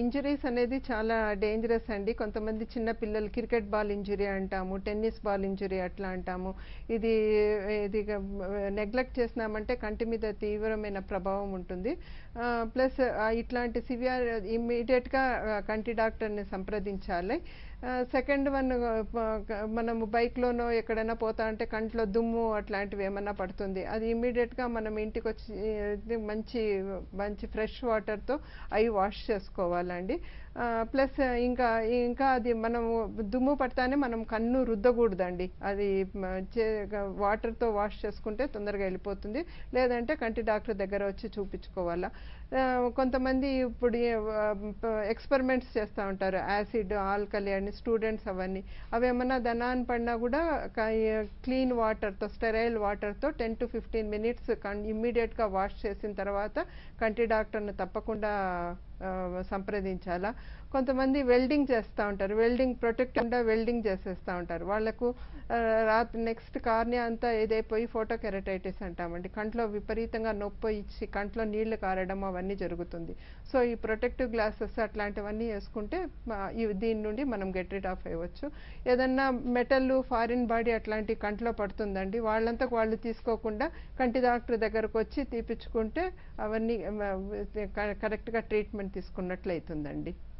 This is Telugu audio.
ఇంజురీస్ అనేది చాలా డేంజరస్ అండి. కొంతమంది చిన్న పిల్లలు క్రికెట్ బాల్ ఇంజురీ అంటాము టెన్నిస్ బాల్ ఇంజురీ అట్లా అంటాము. ఇది ఇది నెగ్లెక్ట్ చేసినామంటే కంటి మీద తీవ్రమైన ప్రభావం ఉంటుంది. ప్లస్ ఇట్లాంటి సివియర్ ఇమ్మీడియట్గా కంటి డాక్టర్ని సంప్రదించాలి. సెకండ్ వన్ మనము బైక్లోనో ఎక్కడైనా పోతా అంటే కంట్లో దుమ్ము అట్లాంటివి ఏమన్నా పడుతుంది. అది ఇమ్మీడియట్గా మనం ఇంటికి వచ్చి మంచి మంచి ఫ్రెష్ వాటర్తో అవి వాష్ చేసుకోవాలి. చేసుకోవాలండి. ప్లస్ ఇంకా ఇంకా అది మనం దుమ్ము పడతానే మనం కన్ను రుద్దకూడదండి. అది వాటర్తో వాష్ చేసుకుంటే తొందరగా వెళ్ళిపోతుంది. లేదంటే కంటి డాక్టర్ దగ్గర వచ్చి చూపించుకోవాలా. కొంతమంది ఇప్పుడు ఎక్స్పెరిమెంట్స్ చేస్తూ ఉంటారు. యాసిడ్ ఆల్కలి అని స్టూడెంట్స్ అవన్నీ. అవి ఏమన్నా దనాన్ని పడినా కూడా క్లీన్ వాటర్తో స్టెరైల్ వాటర్తో టెన్ టు ఫిఫ్టీన్ మినిట్స్ ఇమ్మీడియట్గా వాష్ చేసిన తర్వాత కంటి డాక్టర్ని తప్పకుండా సంప్రదించాలా? కొంతమంది వెల్డింగ్ చేస్తూ ఉంటారు. వెల్డింగ్ ప్రొటెక్ట్ కుండా వెల్డింగ్ చేసేస్తూ ఉంటారు. వాళ్ళకు రాత్రి నెక్స్ట్ కార్నియా అంతా ఏదైపోయి ఫోటో కెరటైటిస్ అంటామండి. కంట్లో విపరీతంగా నొప్పి ఇచ్చి కంట్లో నీళ్ళు కారడం అవన్నీ జరుగుతుంది. సో ఈ ప్రొటెక్టివ్ గ్లాసెస్ అట్లాంటివన్నీ వేసుకుంటే దీని నుండి మనం గెట్ రిడ్ ఆఫ్ అయ్యవచ్చు. ఏదన్నా మెటల్ ఫారిన్ బాడీ అట్లాంటి కంట్లో పడుతుందండి. వాళ్ళంతా వాళ్ళు తీసుకోకుండా కంటి డాక్టర్ దగ్గరకు వచ్చి తీపించుకుంటే అవన్నీ కరెక్ట్గా ట్రీట్మెంట్ తీసుకున్నట్లయితుందండి.